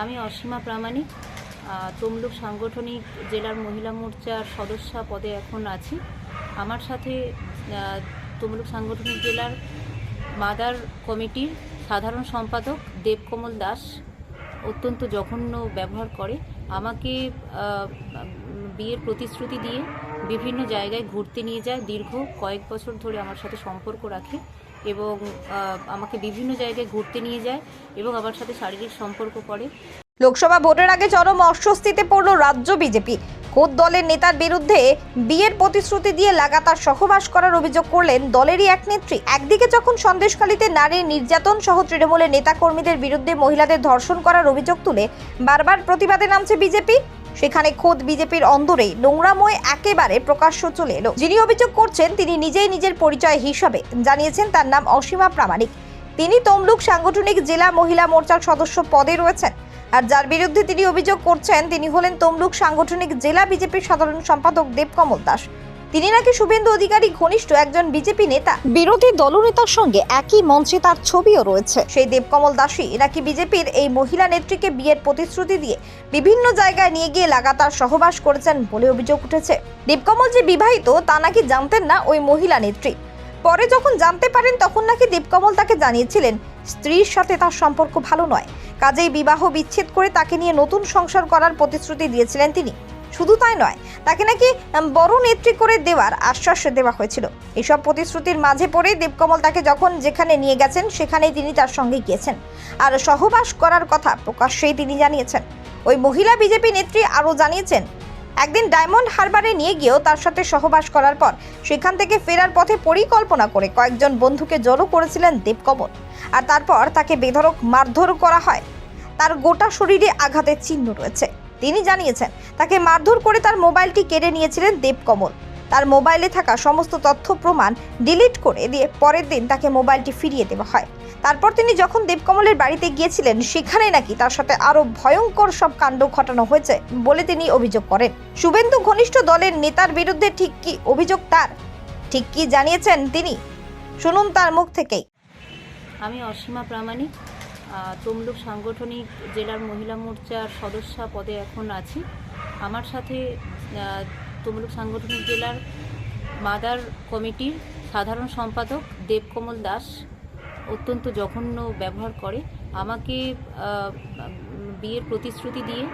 আমি অসীমা প্রামাণিক তমলুক সাংগঠনিক জেলার মহিলা মোর্চার সদস্যা পদে এখন আছি। আমার সাথে তমলুক সাংগঠনিক জেলার মাদার কমিটির সাধারণ সম্পাদক দেবকমল দাস অত্যন্ত জঘন্য ব্যবহার করে। আমাকে বিয়ের প্রতিশ্রুতি দিয়ে বিভিন্ন জায়গায় ঘুরতে নিয়ে যায়। দীর্ঘ কয়েক বছর ধরে আমার সাথে সম্পর্ক রাখে। এবং আমাকে বিভিন্ন জায়গায় ঘুরতে নিয়ে যায় এবং আমার সাথে শারীরিক সম্পর্ক করে। লোকসভা ভোটের আগে চরম অস্বস্তিতে পড়ল রাজ্য বিজেপি। খোদ দলের নেতার বিরুদ্ধে বিয়ের প্রতিশ্রুতি দিয়ে লাগাতার সহবাস করার অভিযোগ করলেন দলেরই এক নেত্রী। একদিকে যখন সন্দেশখালীতে নারী নির্যাতন সহ তৃণমূলের নেতাকর্মীদের বিরুদ্ধে মহিলাদের ধর্ষণ করার অভিযোগ তুলে, বারবার প্রতিবাদে নামছে বিজেপি। সেখানে খোদ বিজেপির অন্দরে নোংরাময় একেবারে প্রকাশ্য চলে এলো। যিনি অভিযোগ করছেন, তিনি নিজেই নিজের পরিচয় হিসাবে জানিয়েছেন, তার নাম অসীমা প্রামাণিক। তিনি তমলুক সাংগঠনিক জেলা মহিলা মোর্চার সদস্য পদে রয়েছেন। আর যার বিরুদ্ধে তিনি অভিযোগ করছেন, তিনি হলেন তমলুক সাংগঠনিক জেলা বিজেপির সাধারণ সম্পাদক দেবকমল দাস। তিনি নাকি শুভেন্দু অধিকারী ঘনিষ্ঠ একজন বিজেপি নেতা। বিরোধী দলনেতার সঙ্গে একই মঞ্চে তার ছবিও রয়েছে। সেই দেবকমল দাসই নাকি বিজেপির এই মহিলা নেত্রীকে বিয়ের প্রতিশ্রুতি দিয়ে বিভিন্ন জায়গায় নিয়ে গিয়ে লাগাতার সহবাস করেছেন বলে অভিযোগ উঠেছে। দেবকমল যে বিবাহিত তা নাকি জানতেন না ওই মহিলা নেত্রী। পরে যখন জানতে পারেন তখন নাকি দেবকমল তাকে জানিয়েছিলেন স্ত্রীর সাথে তার সম্পর্ক ভালো নয়। কাজেই বিবাহ বিচ্ছেদ করে তাকে নিয়ে নতুন সংসার করার প্রতিশ্রুতি দিয়েছিলেন তিনি। শুধু তাই নয়, তাকে নাকি বড় নেত্রী করে দেওয়ার আশ্বাস দেওয়া হয়েছিল। এসব প্রতিশ্রুতির মাঝে পড়ে দেবকমল তাকে যখন যেখানে নিয়ে গেছেন, সেখানেই তিনি তার সঙ্গে গিয়েছেন। আর সহবাস করার কথা প্রকাশ্যেই তিনি জানিয়েছেন। ওই মহিলা বিজেপি নেত্রী আরও জানিয়েছেন, একদিন ডায়মন্ড হারবারে নিয়ে গিয়েও তার সাথে সহবাস করার পর, সেখান থেকে ফেরার পথে পরিকল্পনা করে কয়েকজন বন্ধুকে জড়ো করেছিলেন দেবকমল। আর তারপর তাকে বেধড়ক মারধর করা হয়। তার গোটা শরীরে আঘাতের চিহ্ন রয়েছে। তিনি জানিয়েছেন, তাকে মারধর করে তার মোবাইলটি কেড়ে নিয়েছিলেন দেবকমল। তার মোবাইলে থাকা সমস্ত তথ্য প্রমাণ ডিলিট করে দিয়ে পরের দিন তাকে মোবাইলটি ফিরিয়ে দেওয়া হয়। তারপর তিনি যখন দেবকমলের বাড়িতে গিয়েছিলেন, সেখানে নাকি তার সাথে আরও ভয়ঙ্কর সব কাণ্ড ঘটানো হয়েছে বলে তিনি অভিযোগ করেন। শুভেন্দু ঘনিষ্ঠ দলের নেতার বিরুদ্ধে ঠিক কি অভিযোগ তার? ঠিক কি জানিয়েছেন তিনি? শুনুন তার মুখ থেকেই। আমি অসীমা প্রামাণিক তমলুক সাংগঠনিক জেলার মহিলা মোর্চার সদস্যা পদে এখন আছি। আমার সাথে তমলুক সাংগঠনিক জেলার মাদার কমিটির সাধারণ সম্পাদক দেবকমল দাস অত্যন্ত জঘন্য ব্যবহার করে। আমাকে বিয়ের প্রতিশ্রুতি দিয়ে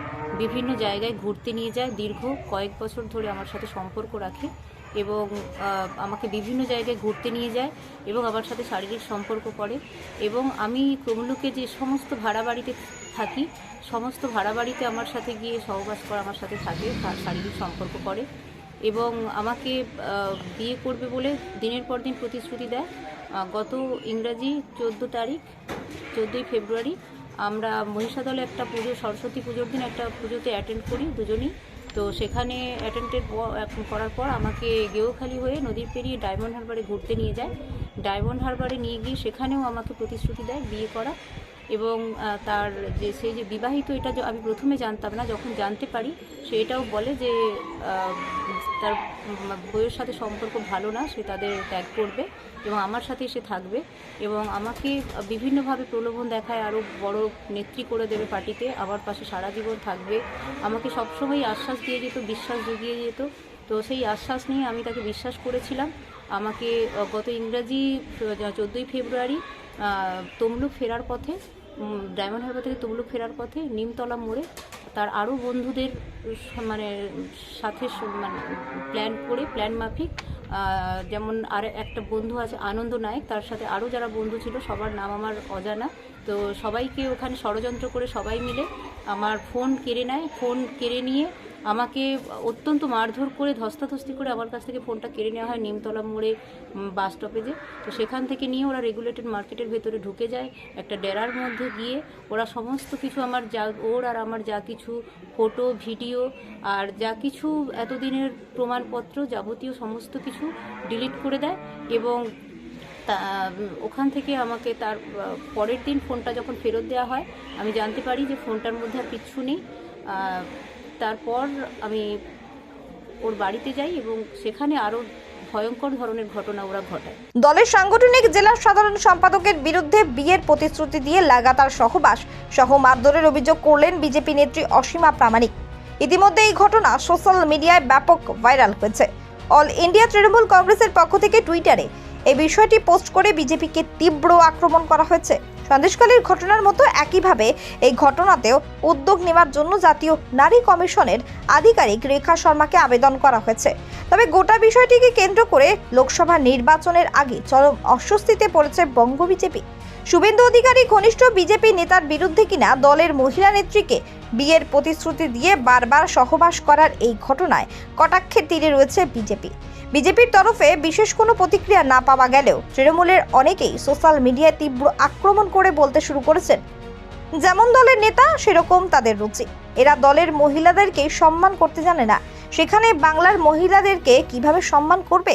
বিভিন্ন জায়গায় ঘুরতে নিয়ে যায়। দীর্ঘ কয়েক বছর ধরে আমার সাথে সম্পর্ক রাখে এবং আমাকে বিভিন্ন জায়গায় ঘুরতে নিয়ে যায় এবং আমার সাথে শারীরিক সম্পর্ক করে। এবং আমি তমলুকে যে সমস্ত ভাড়া বাড়িতে থাকি, সমস্ত ভাড়া বাড়িতে আমার সাথে গিয়ে সহবাস করা আমার সাথে থাকে শারীরিক সম্পর্ক করে। এবং আমাকে বিয়ে করবে বলে দিনের পর দিন প্রতিশ্রুতি দেয়। গত ইংরাজি চোদ্দ তারিখ, চোদ্দোই ফেব্রুয়ারি আমরা মহিষাদলে একটা পুজো, সরস্বতী পুজোর দিন একটা পুজোতে অ্যাটেন্ড করি দুজনই। তো সেখানে অ্যাটেন্ডেড করার পর আমাকে গেওখালি হয়ে নদীর পেরিয়ে ডায়মন্ড হারবারে ঘুরতে নিয়ে যায়। ডায়মন্ড হারবারে নিয়ে গিয়ে সেখানেও আমাকে প্রতিশ্রুতি দেয় বিয়ে করা। এবং তার যে সে যে বিবাহিত, এটা আমি প্রথমে জানতাম না, যখন জানতে পারি, সে এটাও বলে যে তার বইয়ের সাথে সম্পর্ক ভালো না, সে তাদের ত্যাগ করবে এবং আমার সাথে সে থাকবে এবং আমাকে বিভিন্নভাবে প্রলোভন দেখায়, আরও বড় নেত্রী করে দেবে পার্টিতে, আমার পাশে সারা জীবন থাকবে। আমাকে সবসময় আশ্বাস দিয়ে যেত, বিশ্বাস জুগিয়ে যেত। তো সেই আশ্বাস নিয়ে আমি তাকে বিশ্বাস করেছিলাম। আমাকে গত ইংরাজি চোদ্দোই ফেব্রুয়ারি তমলুক ফেরার পথে ডায়মন্ড হারবার থেকে তবলু ফেরার পথে নিমতলা মোড়ে তার আরও বন্ধুদের মানে সাথে মানে প্ল্যান করে প্ল্যান মাফিক যেমন আর একটা বন্ধু আছে আনন্দ নায়ক, তার সাথে আরও যারা বন্ধু ছিল, সবার নাম আমার অজানা। তো সবাইকে ওখানে ষড়যন্ত্র করে সবাই মিলে আমার ফোন কেড়ে নেয় ফোন কেড়ে নিয়ে আমাকে অত্যন্ত মারধর করে, ধস্তাধস্তি করে আমার কাছ থেকে ফোনটা কেড়ে নেওয়া হয় নিমতলা মোড়ে বাস স্টপেজে। তো সেখান থেকে নিয়ে ওরা রেগুলেটেড মার্কেটের ভেতরে ঢুকে যায়। একটা ডেরার মধ্যে গিয়ে ওরা সমস্ত কিছু আমার যা, ওর আর আমার যা কিছু ফটো, ভিডিও আর যা কিছু এতদিনের প্রমাণপত্র যাবতীয় সমস্ত কিছু ডিলিট করে দেয় এবং ওখান থেকে আমাকে তার পরের দিন ফোনটা যখন ফেরত দেওয়া হয়, আমি জানতে পারি যে ফোনটার মধ্যে আর কিচ্ছু নেই। তারপর আমি ওর বাড়িতে যাই এবং সেখানে আরও ভয়ঙ্কর ধরনের ঘটনা ওরা ঘটায়। দলের সাংগঠনিক জেলা সাধারণ সম্পাদকের বিরুদ্ধে বিয়ের প্রতিশ্রুতি দিয়ে লাগাতার সহবাস সহ মারধরের অভিযোগ করলেন বিজেপি নেত্রী অসীমা প্রামাণিক। ইতিমধ্যে এই ঘটনা সোশ্যাল মিডিয়ায় ব্যাপক ভাইরাল হয়েছে। অল ইন্ডিয়া তৃণমূল কংগ্রেসের পক্ষ থেকে টুইটারে এই বিষয়টি পোস্ট করে বিজেপিকে তীব্র আক্রমণ করা হয়েছে। সন্দেশকালীর ঘটনার মতো একইভাবে এই ঘটনাতেও উদ্যোগ নেওয়ার জন্য জাতীয় নারী কমিশনের আধিকারিক রেখা শর্মাকে আবেদন করা হয়েছে। তবে গোটা বিষয়টিকে কেন্দ্র করে লোকসভা নির্বাচনের আগে চরম অস্বস্তিতে পড়েছে বঙ্গ বিজেপি। শুভেন্দু অধিকারী ঘনিষ্ঠ বিজেপি নেতার বিরুদ্ধে কিনা দলের মহিলা নেত্রীকে বিয়ের প্রতিশ্রুতি দিয়ে বারবার সহবাস করার এই ঘটনায় কটাক্ষের তীরে রয়েছে বিজেপি। বিজেপির তরফে বিশেষ কোনো প্রতিক্রিয়া না পাওয়া গেলেও তৃণমূলের অনেকেই সোশ্যাল মিডিয়ায় তীব্র আক্রমণ করে বলতে শুরু করেছেন। যেমন দলের নেতা, সেরকম তাদের রুচি। এরা দলের মহিলাদেরকে সম্মান করতে জানে না। সেখানে বাংলার মহিলাদেরকে কীভাবে সম্মান করবে?